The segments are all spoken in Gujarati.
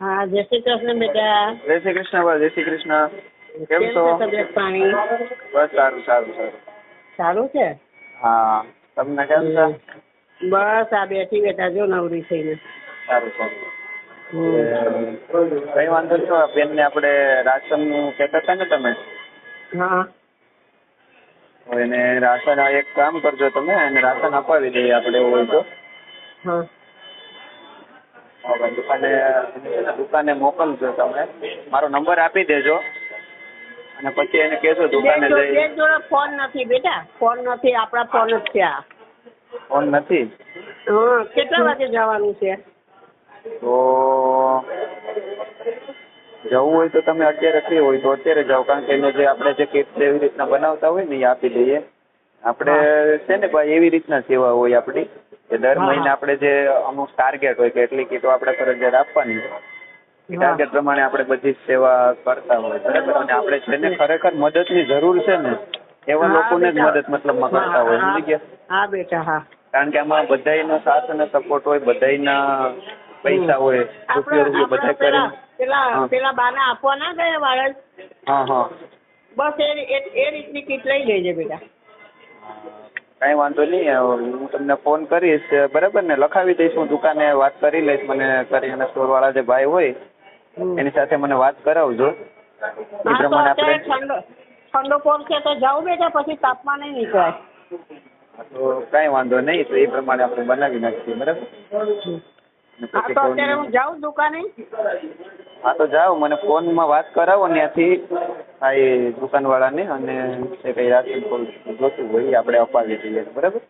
હા જય શ્રી કૃષ્ણ બેટા. જય શ્રી કૃષ્ણ બા જય શ્રી કૃષ્ણ. કેમ છો? તબિયત પાણી? બસ સારું સારું સારું. સારું છે? હા તમને કેમ છે? બસ આ બેઠી બેટા જો નવરી થઈને. સારું સારું. કઈ વાંધો નહીં આ આપડે આપણે રાશનનું કહેતા હતા ને તમે? હા. એને રાશન એક કામ કરજો તમે એને રાશન અપાવી દઈએ આપણે એવું હોય તો. હા. દુકાને દુકાને મોકલજો તમે. મારો નંબર આપી દેજો. અને પછી એને કહેજો દુકાને જઈ. જોડે ફોન નથી બેટા. ફોન નથી આપણા ફોન જ છે આ. ફોન નથી? હા કેટલા વાગે જવાનું છે? તો જવું હોય તો તમે અત્યારે ફ્રી હોય તો અત્યારે જાઓ. કારણ કે એને જે આપણે જે કીટ એવી રીતના બનાવતા હોય ને એ આપી દઈએ. આપણે છે ને ભાઈ એવી રીતના સેવા હોય આપણી. કે દર મહિને આપણે જે અમુક ટાર્ગેટ હોય કે એટલી કીટો આપણે ફરજિયાત આપવાની. એ ટાર્ગેટ પ્રમાણે આપણે બધી સેવા કરતા હોય બરાબર? અને આપણે જેને ખરેખર મદદની જરૂર છે ને એવા લોકોને જ મદદ મતલબમાં કરતા હોય સમજી ગયા? હા બેટા હા. કારણ કે આમાં બધાયનો સાથ અને સપોર્ટ હોય બધાયના પૈસા હોય રૂપિયો રૂપિયો બધા કરીને. પેલા. પેલા બાના આપવા ના ગયા વાળા. હા હા. બસ એ એ- એ રીતની કીટ લઈ લેજે બેટા. કાંઈ વાંધો નહીં હું તમને ફોન કરીશ. બરાબર ને? લખાવી દઈશ હું દુકાને વાત કરી લઈશ મને કરિયાના સ્ટોરવાળા જે ભાઈ હોય એની સાથે મને વાત કરાવજો. એ પ્રમાણે આપણે ઠંડો ઠંડો છે તો જાઉં બેટા પછી તાપમાન નીકળાય તો કાંઈ વાંધો નહીં તો એ પ્રમાણે આપણે બનાવી નાખીએ બરાબર? હા તો અત્યારે હું જાઉં દુકાને? હા તો જાઓ મને ફોનમાં વાત કરાવો ત્યાંથી એ દુકાનવાળાને અને જે કંઈ રાશન જોતું હોય એ આપણે અપાવી દઈએ બરાબર?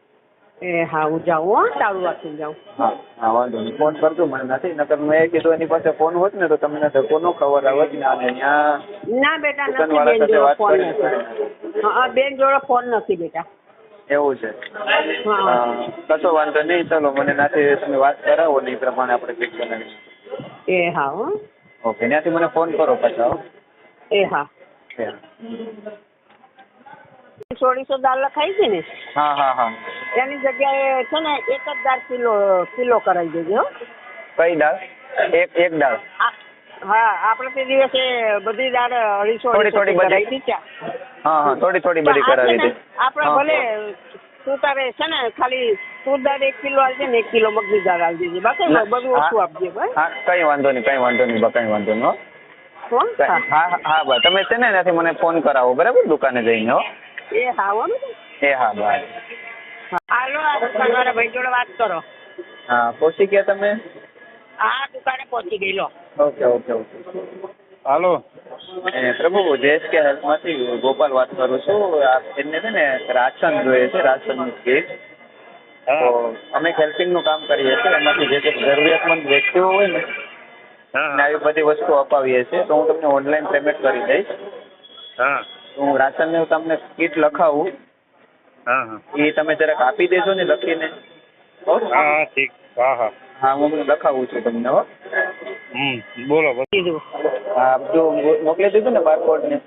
એ હા હું જાઉં હો ચાલુ રાખીને જાઉં. હા હા વાંધો નહીં ફોન કરજો મને નથી નકર મેં કીધું એની પાસે ફોન હોત ને તો તમને ધક્કો ન ખબર આવત ને અને ત્યાં ના બેટા નથી બેન જોડે ફોન નથી. હા બેન જોડે ફોન નથી બેટા. એવું છે. કશો વાંધો નહીં ચલો મને નાથી તમે વાત કરાવો ને એ પ્રમાણે આપણે કંઈક બનાવીશું. એ હા. ઓકે ત્યાંથી મને ફોન કરો પાછા હો. એ હા. સોળીસો દાળ લખાઈ છે ને? હા હા હા. એની જગ્યાએ છે ને એક જ દાળ કિલો કિલો કરાવી દેજો કઈ દાળ? એક એક દાળ. હા આપણે તે દિવસે બધી દાળ અઢીસો થોડી થોડી બધી? હા હા થોડી થોડી બધી કરાવી દે. આપણે ભલે તું તારે છે ને ખાલી તું દાળ એક કિલો આવજે ને એક કિલો મગની દાળ આવજે બાકી બધું ઓછું આપજે કઈ વાંધો નહીં કઈ વાંધો નહીં કઈ વાંધો નહીં હો હો? હા. બા તમે છે ને એનાથી મને ફોન કરાવો બરાબર? દુકાને જઈને હો. એ હા હો એ હા બા. હાલો આ દુકાનવાળા ભાઈ જોડે વાત કરો. હા પહોંચી ગયા તમે? હા દુકાને પહોંચી ગઈ લો ઓકે ઓકે ઓકે. હાલો. પ્રભુ જેએસ કે હેલ્થમાંથી? ગોપાલ વાત કરું છું. એમને છે ને રાશન જોઈએ છે રાશનની કીટ તો અમે હેલ્પિંગનું કામ કરીએ છીએ. એમાંથી જે જે જરૂરિયાતમંદ વ્યક્તિઓ હોય ને ને આવી બધી વસ્તુ અપાવીએ છીએ. તો હું તમને ઓનલાઈન પેમેન્ટ કરી દઈશ. હા. તો હું રાશનને તમને કીટ લખાવું. હા હા. એ તમે જરાક આપી દેજો ને લખીને. હો? ઠીક. હા હા. હા હું લખાવું છું તમને હો. હમ બોલો કીધું હા જો મોકલી દીધું ને બારકોડ ને.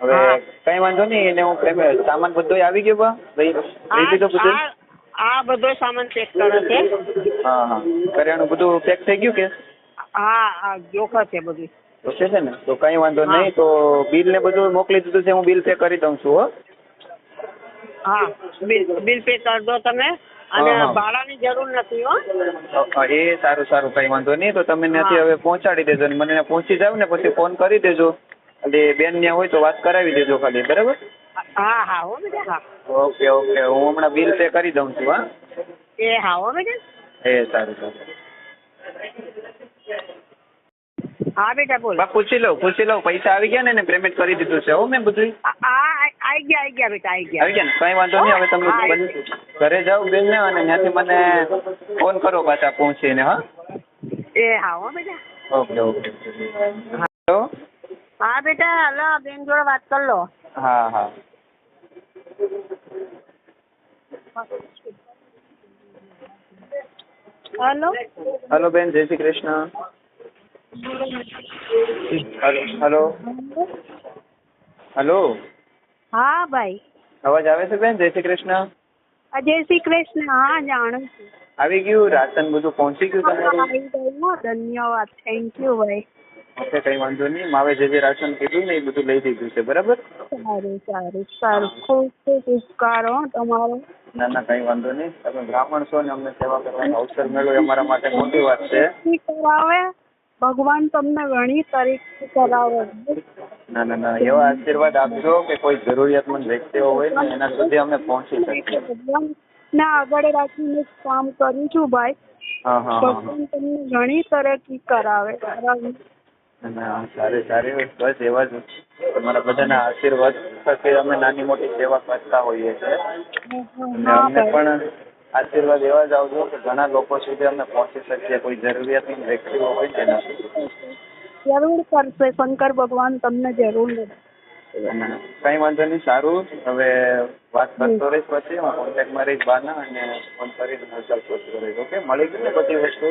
હવે કઈ વાંધો નહીં એને હું પેમેન્ટ સામાન બધો આવી ગયો બા. લઈ બધું? આ બધો સામાન ચેક કરે છે હા હા. કરિયાણું બધું પેક થઈ ગયું કે? હા હા જોખા છે બધું. છે ને? તો કઈ વાંધો નહીં તો બિલ ને બધું મોકલી દીધું છે હું બિલ પે કરી દઉં છું હો. હા બિલ બિલ પે કરી દો તમે અને. ભાડાની જરૂર નથી હો. એ સારું સારું કઈ વાંધો નહીં તો તમે ત્યાંથી હવે પહોંચાડી દેજો અને મને પહોંચી જાવ ને પછી ફોન કરી દેજો. એટલે બેન ત્યાં હોય તો વાત કરાવી દેજો ખાલી બરાબર? હા હા હો બેટા હા. ઓકે ઓકે હું હમણાં બિલ પે કરી દઉં છું હા. એ હા હો બેટા. એ સારું સારું. હા બેટા બોલ. બા પૂછી લઉં પૂછી લઉં. પૈસા આવી ગયા ને પેમેન્ટ કરી દીધું છે. હો મેં બધું આ આ- ગયા આવી ગયા બેટા આવી ગયા. આવી ગયા ને? કઈ વાંધો નહીં હવે તમે હા, ઘરે જાઓ બેન ને અને ત્યાંથી મને ફોન કરો પાછા પહોંચીને હા? એ હા હો બેટા. Okay okay. હેલો? હા બેટા હલો બેન જોડે વાત કર લો. હા હા. હલો? હલો બેન જય શ્રી કૃષ્ણ. Hello hello. હા ભાઈ. અવાજ આવે છે બેન? જય શ્રી કૃષ્ણ. જય શ્રી કૃષ્ણ. હા જાણું છું. આવી ગયું? રાશન બધું પહોંચી ગયું તમારું. ધન્યવાદ. થેન્ક યુ ભાઈ. ઓકે કઈ વાંધો નહીં. માવે જે જે રાશન કીધું ને એ બધું લઈ દીધું છે બરાબર? સારું સારું સારું. ખૂબ ખૂબ ઉપકાર હો તમારો. ના ના કઈ વાંધો નહીં. તમે બ્રાહ્મણ છો ને અમને સેવા કરવાનો અવસર મળ્યો એ અમારા માટે મોટી વાત છે. કરાવે. ભગવાન તમને ઘણી તરીકે કરાવે ના ના ના એવા આશીર્વાદ આપજો કે કોઈ જરૂરિયાતમંદ વ્યક્તિઓ હોય ને એના સુધી અમે પહોંચી શકીએ. ભગવાન ના આગળ રાખીને કામ કરું છું ભાઈ. ભગવાન તમને ઘણી તરક્કી કરાવે. સારી સારી. બસ એવા જ તમારા બધાના આશીર્વાદ થકી અમે નાની મોટી સેવા કરતા હોઈએ છીએ. અમને પણ આશીર્વાદ એવા જ આવજો કે ઘણા લોકો સુધી અમે પહોંચી શકીએ કોઈ જરૂરિયાતમંદ વ્યક્તિઓ હોય તેના સુધી જરૂર કરશે શંકર ભગવાન તમને જરૂર કઈ વાંધો નહીં સારું. હવે વાત કરતો રહીશ પછી. હું કોન્ટેક્ટમાં રહીશ બાના અને ફોન કરીને હાલચાલ પૂછતો રહીશ ઓકે? મળી ગયું ને બધી વસ્તુ?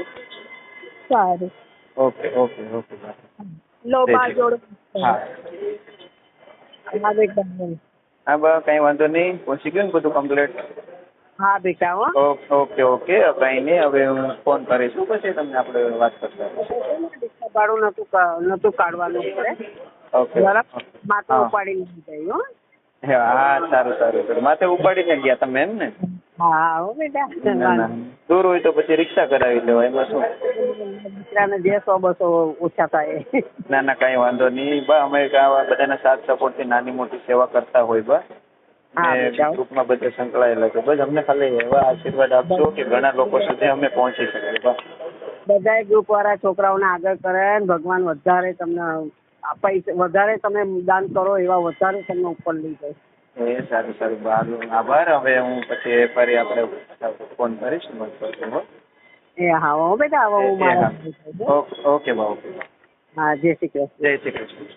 સારું. ઓકે ઓકે ઓકે લો બા જોડો. હા. હા કઈ વાંધો નહીં. પહોંચી ગયું ને બધું કમ્પ્લીટ હા બેટા હો. Okay okay. ઓકે કંઈ નહીં. હવે હું ફોન કરીશું પછી તમને આપણે વાત કરતા ભાડું નતું નતું કાઢવાનું પડે ઓકે. બરાબર? માથે ઉપાડી ઉપાડીને લઈ હો. હા સારું સારું સારું. માથે ઉપાડીને ગયા તમે એમ ને? હા હો બેટા. ના ના. દૂર હોય તો પછી રિક્ષા કરાવી લેવાય એમાં શું? દીકરાને જે સો બસો ઓછા થાય. ના ના કઈ વાંધો નહીં. બા અમે બધાના સાથ સપોર્ટથી નાની મોટી સેવા કરતા હોય બા. ગ્રુપમાં બધા સંકળાયેલા છે. બસ અમને ખાલી એવા આશીર્વાદ આપજો કે ઘણા લોકો સુધી અમે પહોંચી શકીએ. બા બધાય ગ્રુપ વાળા છોકરાઓને આગળ કરે ભગવાન વધારે તમને પૈસા વધારે તમે દાન કરો એવા વધારે તમને ઉપર લઈ જાય. એ સારું સારું. બાર આભાર. હવે હું પછી ફરી આપણે ફોન કરીશ. એ હા હો બેટા હવે હું મારા ઓકે બા ઓકે હા જય શ્રી કૃષ્ણ. જય શ્રી કૃષ્ણ.